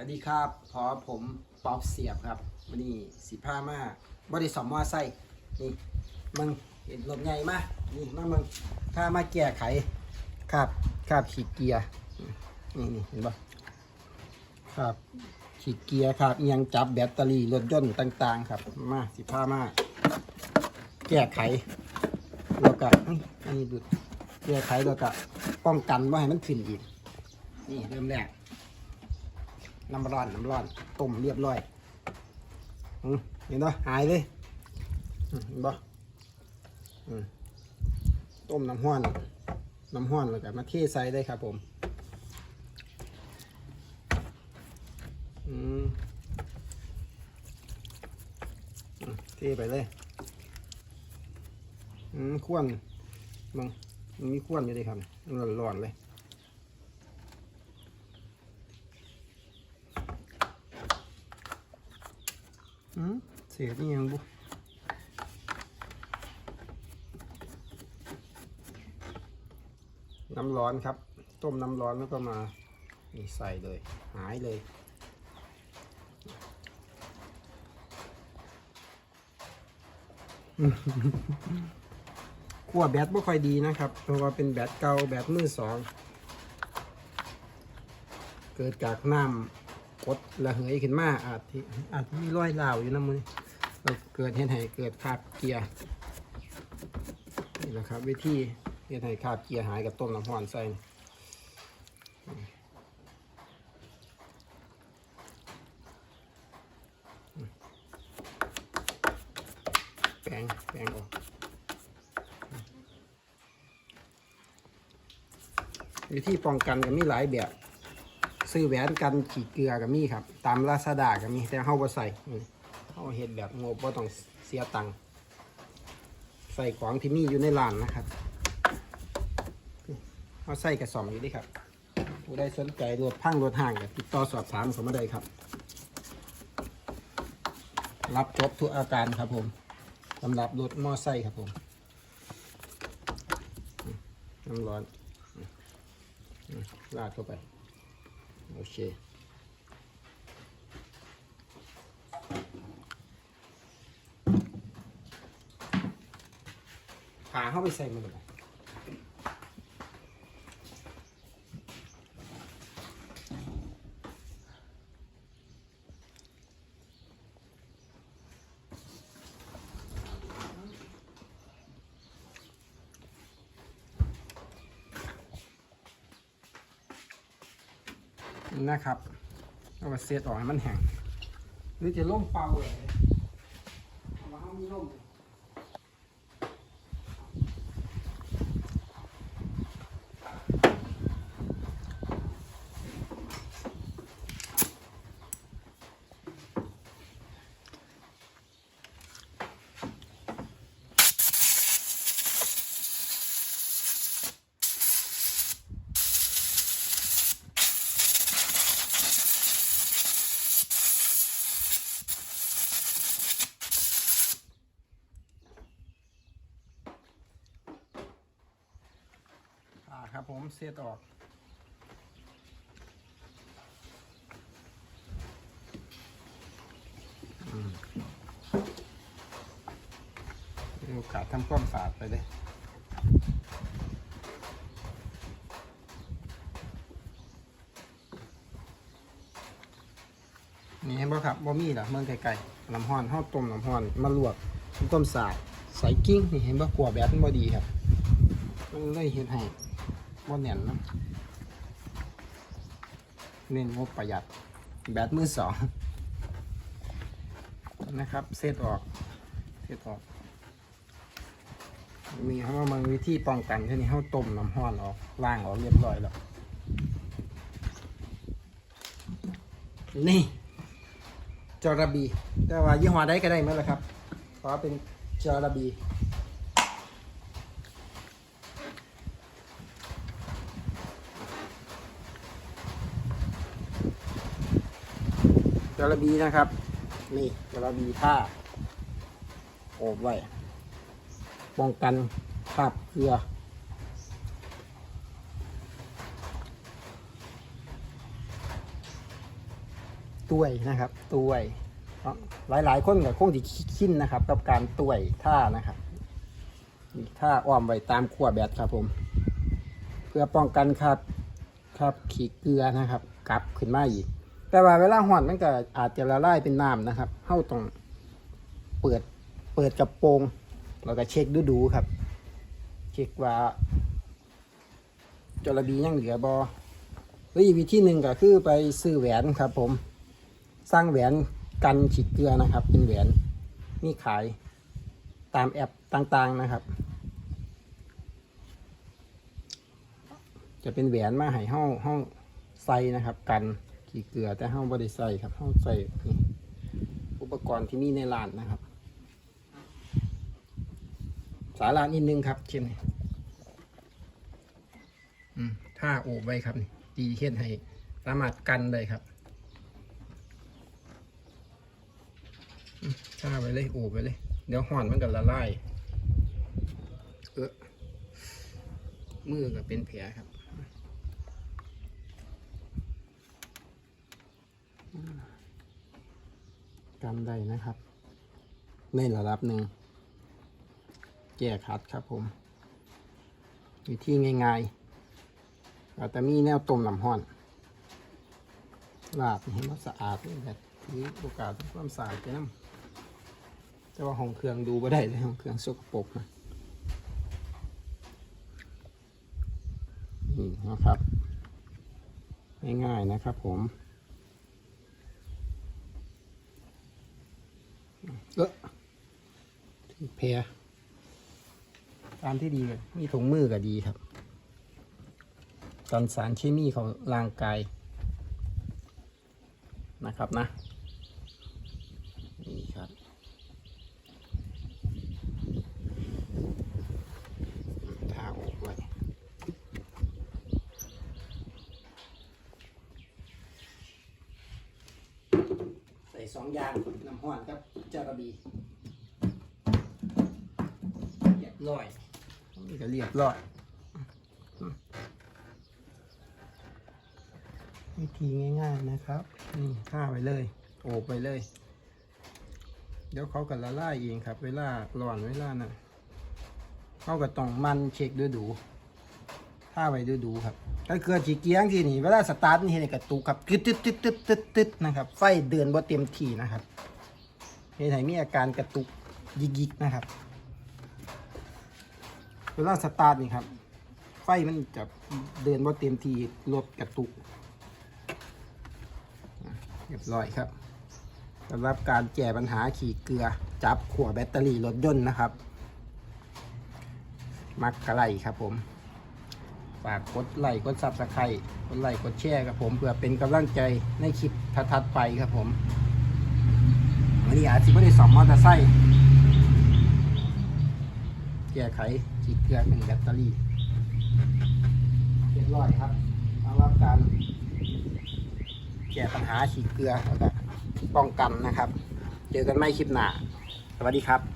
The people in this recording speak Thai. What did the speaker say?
วัสดีครับพอผมป๊อปเสียบครับวันนี้สีผ้ามาบริสมมอไซค์นี่มึงเห็นรถใหญ่มานี่มามึงข้ามาแก้ไขครับครับขีดเกียร์นี่นี่เห็นปะครับขีดเกียร์ครับเอียงจับแบตเตอรี่รถยนต์ต่างๆ ครับ มาสีผ้ามาแก้ไขแล้วก็เอ้ยอันนี้ดูแก้ไขแล้วก็ป้องกันว่าให้มันขึ้นอีกนี่เริ่มแรก น้ำร้อนน้ำร้อนต้มเรียบร้อยเห็นปะหายเลยเห็นปะอืมต้มน้ำห้อนน้ำห้อนแล้วก็มาเทใส่ได้ครับผมเทไปเลยข่วนมังมันมีข้วนอยู่เลยครับมันร้อนๆเลย อืมเสียนี่ยังบุน้ำร้อนครับ ต้มน้ำร้อนแล้วก็มาใส่เลย หายเลยขั้วแบตไม่ค่อยดีนะครับ เพราะว่าเป็นแบตเก่าแบตมือสอง เกิดจากน้ำ กดระเหยขึ้นมาอาจที่อาจมีรอยร้าวอยู่นะมือเราเกิดเห็นให้เกิดคราบเกียร์นี่แหละครับ วิธีเห็นให้คราบเกียร์หายกับต้มน้ำห้อนใส่แปรงแปรงออกวิธีป้องกันก็มีหลายแบบ ซื้อแหวนกันขีดเกลือก็มีครับ ตามลาซาด้าก็มีแต่เฮาบ่ใส่นี่เฮาเฮ็ดแบบงบบ่ต้องเสียตังค์ใส่ของที่มีอยู่ในร้านนะครับเฮาใส่กระสอบอยู่ดิครับ ผู้ใดสนใจรถพังรถห่างก็ติดต่อสอบถามเข้ามาได้ครับ รับจบทุกอาการครับผมสำหรับรถมอไซค์ครับผมน้ำร้อนลาดเข้าไป โอเคขาเข้าไปใส่มันเลย นะครับเอาไปเซตออกให้มันแห้งหรือจะล่มเปล่าเลยเอามาให้มันล่ม ครับผมเซตออกอืมมีโอกาสทำความสะอาดไปเลยนี่เห็นบ่ครับบ่มีล่ะเมืองไกลๆน้ำห้อนเฮาต้มน้ำห้อนมาลวกน้ำต้มสาดใส่กิ้งนี่เห็นบ่กลัวแบบมันบ่ดีครับ มันเลยเฮ็ดให้ บ่แน่นนะเน้นงบประหยัดแบตมือสองนะครับเซตออกเซตออกมีเขาว่ามันวิธีป้องกันแค่นี้เขาต้มน้ำห้อนออกล้างออกเรียบร้อยแล้ว นี่จอระบีแต่ว่ายี่ห้อใดก็ได้เมื่อไรครับเพราะเป็นจอระบี ระบีนะครับ นี่จอระบีผ้าโอบไว้ ป้องกันคราบเกลือต้วยนะครับต้วยหลายหลายๆคนก็คงที่คิ้นนะครับ กับการต้วยท่านะครับท่าอ้อมไว้ตามขั้วแบตครับผม เพื่อป้องกันครับ ครับขี้เกลือนะครับ กลับขึ้นมาอีก แต่ว่าเวลาห่อนมันก็อาจจะละลายเป็นน้ำนะครับเข้าต้องเปิดเปิดกระโปรงแล้วก็เช็คดูดูๆครับ เช็คว่าจระบียังเหลือบอหรืออีกวิธีหนึ่งก็คือไปซื้อแหวนครับ ผม สร้างแหวนกันฉีดเกลือนะครับ เป็นแหวนมีขายตามแอปต่างๆนะครับ จะเป็นแหวนมาให้ห้องห้องใส่นะครับกัน ขี้เกลือแต่ห้องบริใส่ครับห้องใส่อุปกรณ์ที่มีในร้านนะครับ สาระนิดนึงครับเช่นนี้ถ้าโอบไว้ครับนี่ดีเช่นให้สามารถกันเลยครับถ้าไวเลยโอบไวเลย เดี๋ยวห่อนมันก็ละลายเออมือก็เป็นแผลครับ กันได้นะครับ ในระดับหนึ่ง แก้ขัดครับผม วิธีง่ายๆอาจะมีแนวต้มน้ำห้อนลาบให้มันสะอาดนี่แบบนี้โอกาสความสะอาดไปน้ำแต่ว่าห้องเครื่องดูไม่ได้เลยห้องเครื่องสกปรกนะนี่นะครับ ง่ายๆนะครับผม เออ เพรตามที่ดีเลยมีถุงมือก็ดีครับ กันสารเคมีของร่างกายนะครับนะ นี่ครับ ทาออกไว้ใส่สองอย่างน้ำห้อนกับจาระบีเร้อยนี่ก็เรียบร้อยวิธีง่ายๆนะครับ นี่ข้าไปเลย โอบไปเลย เดี๋ยวเขาก็ละลายเองครับ เวลาร้อนเวลานั้นเขาก็ต้องมันเช็คดูดูท่าไปดูดูครับ ถ้าเกิดจีเกียงที่นี่เวลาสตาร์ทนี่เห็นกระตุกครับตึ๊ดตึ๊ดตึ๊ดตึ๊ดตึ๊ดตึ๊ดนะครับ ไฟเดินบ่เต็มที่นะครับเห็นไหนมีอาการกระตุกยิกๆนะครับ เวลาสตาร์ทนี่ครับ ไฟมันจะเดินบ่าเต็มทีรถกระตุกเรียบร้อยครับสำหรับการแก้ปัญหาขี่เกลือจับขัวแบตเตอรี่รถยนต์นะครับ มักกะไลครับผม ฝากกดไลค์กดซับสไครต์กดไลค์กดแชร์ครับผมเพื่อเป็นกำลังใจในคลิปถัดๆไปครับผมวันนี้อาจจะไม่ได้สอบมอเตอร์ไซค์ ไขขีดเกลือหนึ่งแบตเตอรี่เรียบร้อยครับสำหรับการแก้ปัญหาขีดเกลือแล้วก็ป้องกันนะครับ เจอกันไม่คลิปหน้า สวัสดีครับ